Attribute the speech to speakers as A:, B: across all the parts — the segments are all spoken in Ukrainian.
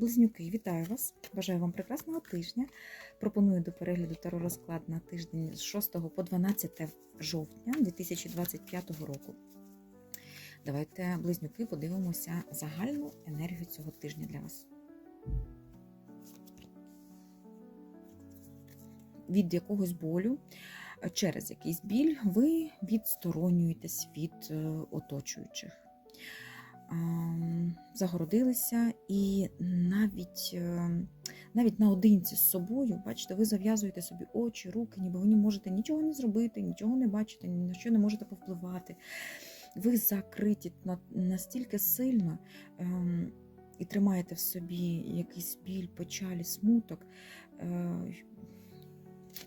A: Близнюки, вітаю вас! Бажаю вам прекрасного тижня. Пропоную до перегляду таро розклад на тиждень з 6 по 12 жовтня 2025 року. Давайте, близнюки, подивимося загальну енергію цього тижня для вас. Від якогось болю, через якийсь біль, ви відсторонюєтесь від е, оточуючих загородилися, і навіть е, навіть наодинці з собою, бачите, ви зав'язуєте собі очі, руки, ніби ви не можете нічого не зробити, нічого не бачити, ні на що не можете повпливати. Ви закриті настільки сильно ем, і тримаєте в собі якийсь біль, печалі, смуток. Е,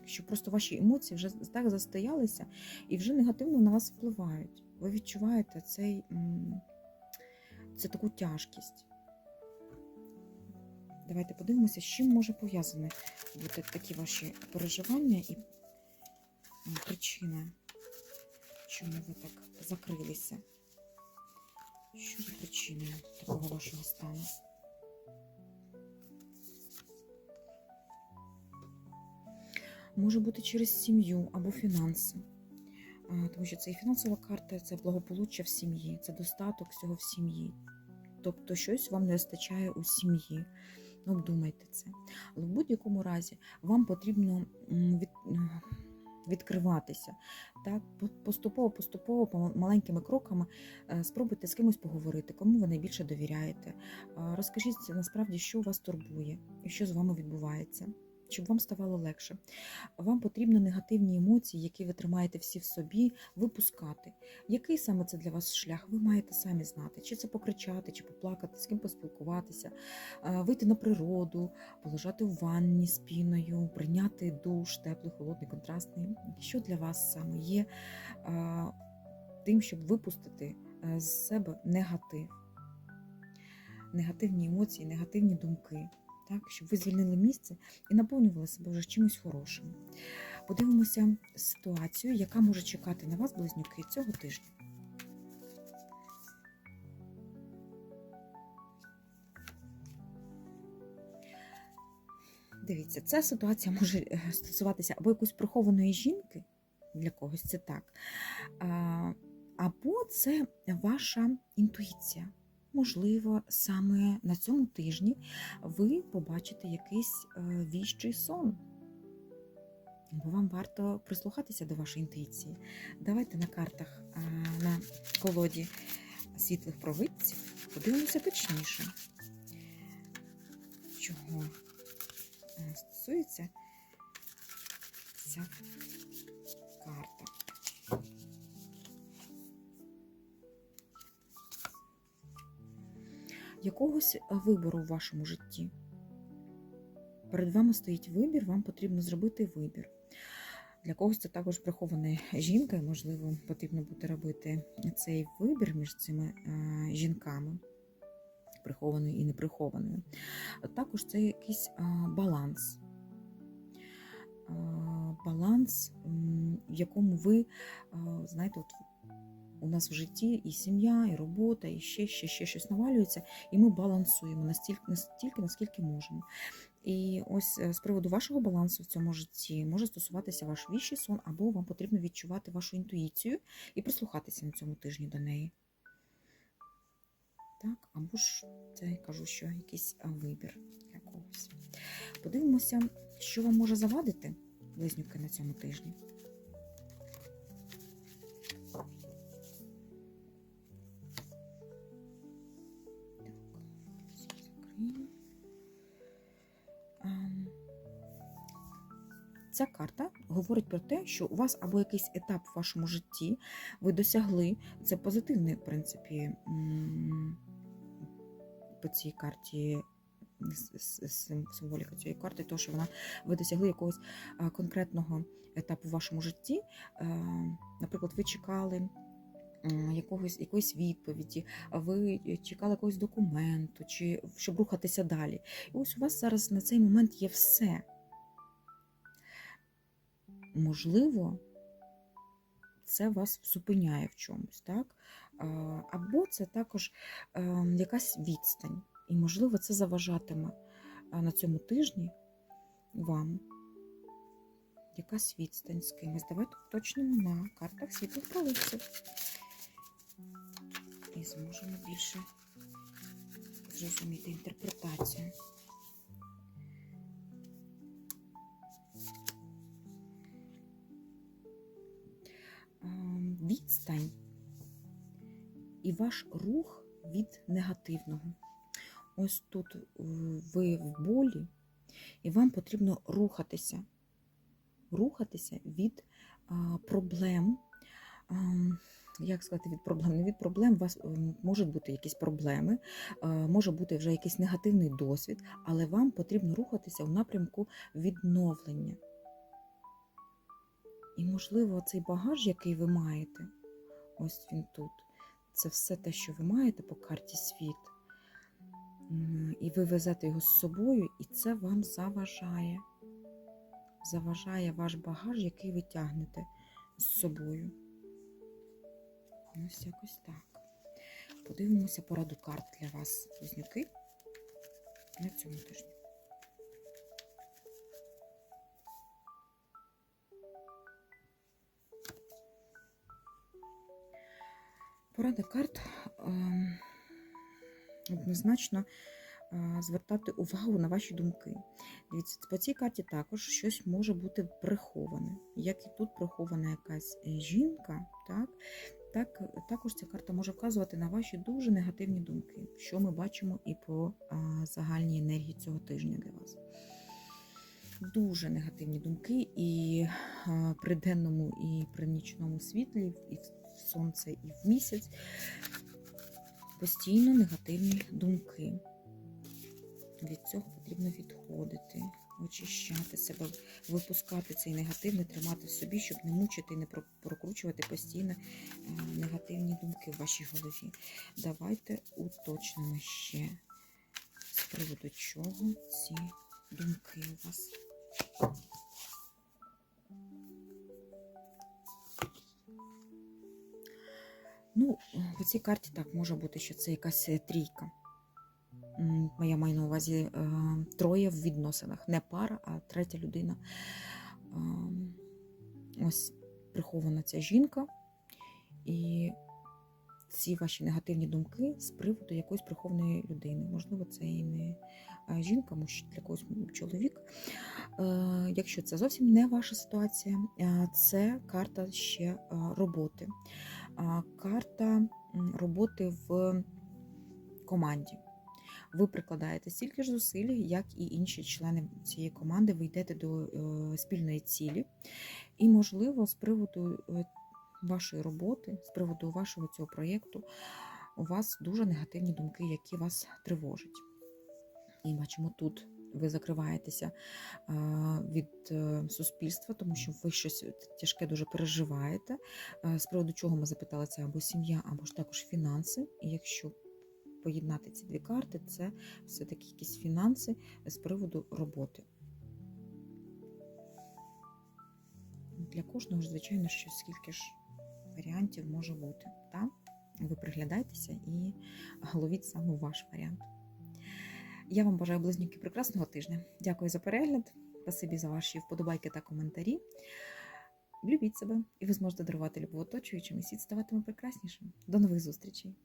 A: що просто ваші емоції вже так застоялися і вже негативно на вас впливають. Ви відчуваєте цей це таку тяжкість. Давайте подивимося, з чим може пов'язані бути такі ваші переживання і причина, чому ви так закрилися. Що є причиною такого вашого стану? Може бути через сім'ю або фінанси. Тому що це і фінансова карта, це благополуччя в сім'ї, це достаток всього в сім'ї. Тобто щось вам не вистачає у сім'ї. Ну, обдумайте це. Але в будь-якому разі вам потрібно від, відкриватися. Так? Поступово-поступово, маленькими кроками е, спробуйте з кимось поговорити, кому ви найбільше довіряєте. Розкажіть насправді, що вас турбує і що з вами відбувається щоб вам ставало легше. Вам потрібно негативні емоції, які ви тримаєте всі в собі, випускати. Який саме це для вас шлях? Ви маєте самі знати, чи це покричати, чи поплакати, з ким поспілкуватися, вийти на природу, полежати в ванні спіною, прийняти душ, теплий, холодний, контрастний. Що для вас саме є тим, щоб випустити з себе негатив? Негативні емоції, негативні думки так, щоб ви звільнили місце і наповнювали себе вже чимось хорошим. Подивимося ситуацію, яка може чекати на вас, близнюки, цього тижня. Дивіться, ця ситуація може е, стосуватися або якоїсь прихованої жінки, для когось це так, або це ваша інтуїція. Можливо, саме на цьому тижні ви побачите якийсь е, віщий сон. Бо вам варто прислухатися до вашої інтуїції. Давайте на картах е, на колоді світлих провидців подивимося точніше, чого е, стосується ця якогось вибору в вашому житті. Перед вами стоїть вибір, вам потрібно зробити вибір. Для когось це також прихована жінка, і, можливо, потрібно буде робити цей вибір між цими е, жінками, прихованою і неприхованою. Також це якийсь е, баланс. Е, баланс, в якому ви, знаєте, от у нас в житті і сім'я, і робота, і ще ще, ще щось навалюється, і ми балансуємо настільки, настільки, наскільки можемо. І ось е, з приводу вашого балансу в цьому житті може стосуватися ваш віщий сон, або вам потрібно відчувати вашу інтуїцію і прислухатися на цьому тижні до неї. Так, або ж це я кажу, що якийсь вибір якогось. Подивимося, що вам може завадити близнюки на цьому тижні. Ця карта говорить про те, що у вас або якийсь етап в вашому житті ви досягли, це позитивний, в принципі, по цій карті. Символіка цієї карти, то що вона ви досягли якогось конкретного етапу в вашому житті. Наприклад, ви чекали якогось, якоїсь відповіді, ви чекали якогось документу, чи щоб рухатися далі. І ось у вас зараз на цей момент є все можливо, це вас зупиняє в чомусь, так? Або це також ем, якась відстань. І, можливо, це заважатиме на цьому тижні вам якась відстань з кимось. Давайте уточнимо на картах світлих полиців. І зможемо більше зрозуміти інтерпретацію. Ем, Відстань і ваш рух від негативного. Ось тут е, ви в болі, і вам потрібно рухатися. Рухатися від проблем. Як сказати, від проблем? Не від проблем, у вас можуть бути якісь проблеми, може бути вже якийсь негативний досвід, але вам потрібно рухатися в напрямку відновлення. І, можливо, цей багаж, який ви маєте, ось він тут, це все те, що ви маєте по карті світ. І ви везете його з собою, і це вам заважає. Заважає ваш багаж, який ви тягнете з собою. Ось якось так. Подивимося пораду карт для вас, близнюки, на цьому тижні. Порада карт ем, однозначно е, звертати увагу на ваші думки. Дивіться, по цій карті також щось може бути приховане. Як і тут прихована якась жінка, так, так також ця карта може вказувати на ваші дуже негативні думки, що ми бачимо і по а, загальній енергії цього тижня для вас. Дуже негативні думки і а, при денному, і при нічному світлі, і в сонце, і в місяць. Постійно негативні думки. Від цього потрібно відходити, очищати себе, випускати цей негатив, не тримати в собі, щоб не мучити і не прокручувати постійно е, негативні думки в вашій голові. Давайте уточнимо ще з приводу чого ці думки у вас. Ну, по цій карті так може бути, що це якась е, трійка. Я маю на увазі е, троє в відносинах. Не пара, а третя людина. Ось прихована ця жінка. І ці ваші негативні думки з приводу якоїсь прихованої людини. Можливо, це і не е, жінка, може для когось чоловік. Е, Якщо це зовсім не ваша ситуація, це карта ще роботи. Карта роботи в команді. Ви прикладаєте стільки ж зусиль, як і інші члени цієї команди. Ви йдете до е, спільної цілі. І, можливо, з приводу е, вашої роботи, з приводу вашого цього проєкту, у вас дуже негативні думки, які вас тривожать. І бачимо тут. Ви закриваєтеся від е, суспільства, тому що ви щось тяжке дуже переживаєте. З приводу чого ми запитали, це або сім'я, або ж також фінанси. І якщо поєднати ці дві карти, це все-таки якісь фінанси з приводу роботи. Для кожного звичайно, що скільки ж варіантів може бути. Так? Ви приглядайтеся і ловіть саме ваш варіант. Я вам бажаю близнюки прекрасного тижня. Дякую за перегляд. Спасибі за ваші вподобайки та коментарі. Любіть себе, і ви зможете дарувати любов оточуючим, і світ ставатиме прекраснішим. До нових зустрічей!